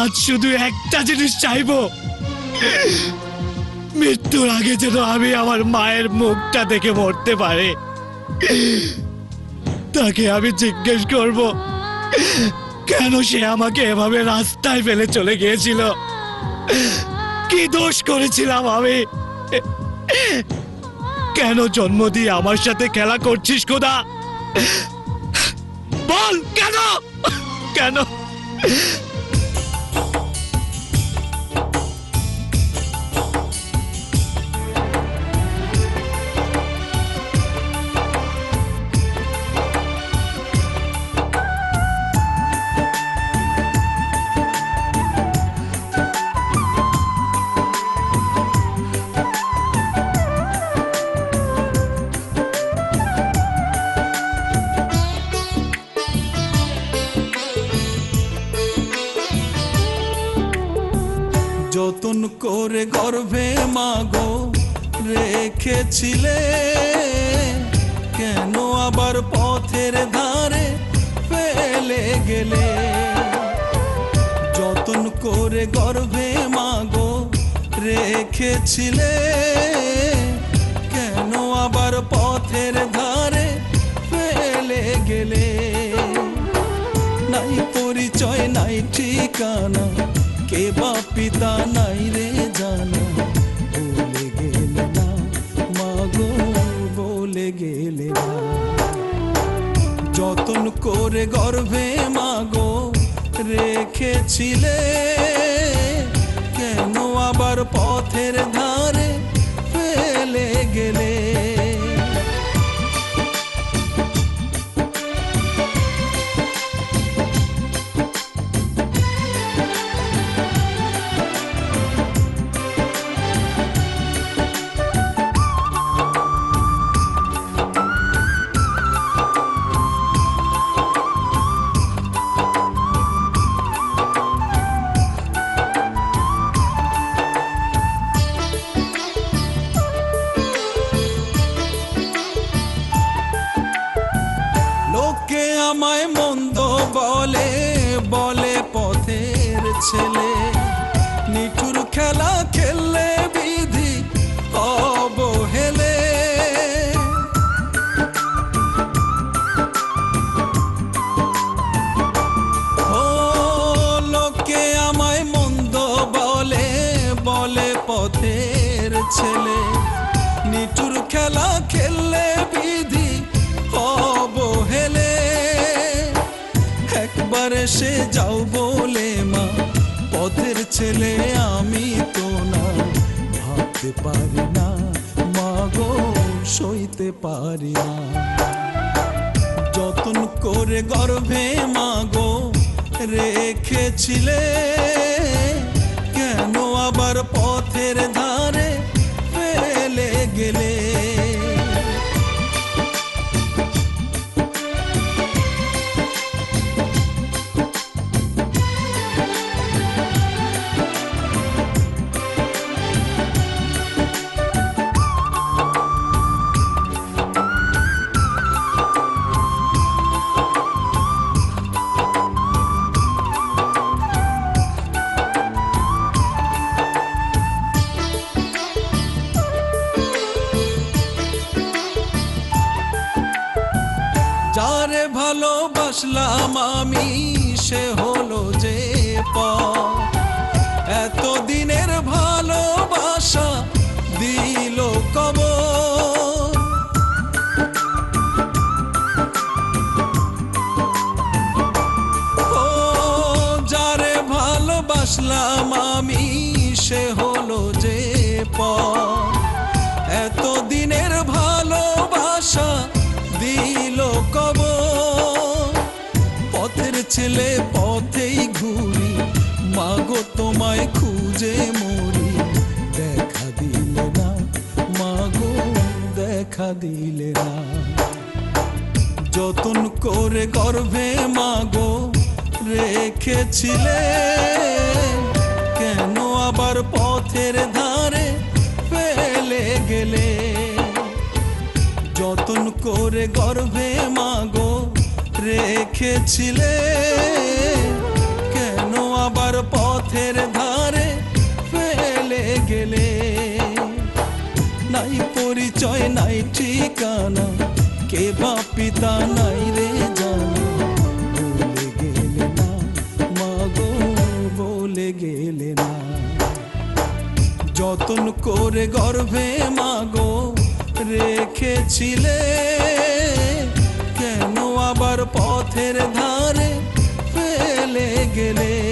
আজ শুধু একটা জিনিস চাইব। মৃত্যুর আগে যেন আমি আমার মায়ের মুখটা দেখে মরতে পারে। তাকে আমি জিজ্ঞেস করব, কেন সে আমাকে এভাবে রাস্তায় ফেলে চলে গিয়েছিল? কি দোষ করেছিলাম আমি? কেন জন্ম দিয়ে আমার সাথে খেলা করছিস, খোদা? বল, কেন? কেন? Yeah. যতন করে গর্ভে মাগো রেখেছিলে, কেন আবার পথের ধারে ফেলে গেলে? যতন করে গর্ভে মাগো রেখেছিলে, কেন আবার পথের ধারে ফেলে গেলে? নাই পরিচয়, নাই ঠিকানা কে বা পিতা নাই রে জানা? বলে গেলে না, মাগো বলে গেলে না। যতন করে গর্ভে মাগো, রেখেছিলে বলে পথের ছেলে। নিঠুর খেলা খেললে বিধি অবহেলে। ও লোকে আমায় মন্দ বলে বলে পথের ছেলে। নিঠুর খেলা খেললে সে যাও বলে মা। পথের ছেলে আমি তো না ভাবতে পারি না মাগো সইতে পারি না। যতন করে গর্ভে মাগো রেখেছিলে, কেন আবার পথের ধারে ফেলে গেলে? ভালোবাসলাম আমি, সে হলো যে পর এত দিনের ভালোবাসা দিল কব যারে ভালোবাসলাম আমি, সে হলো যে পর এত ছেলে পথেই ঘুরি। মাগো তোমায় খুঁজে মরি। দেখা দিলে না, মাগো দেখা দিলে না। যতন করে গর্ভে মাগো রেখেছিলে, কেন আবার পথের ধারে ফেলে গেলে? যতন করে গর্ভে মাগো রেখেছিলে? কেন আবার পথের ধারে ফেলে গেলে? নাই পরিচয়, নাই ঠিকানা, কে বা পিতা, নাই রে গেলে না, মাগো বলে গেলে না। যতন করে গর্ভে মাগো, রেখেছিলে। আবার পথের ধারে ফেলে গেলে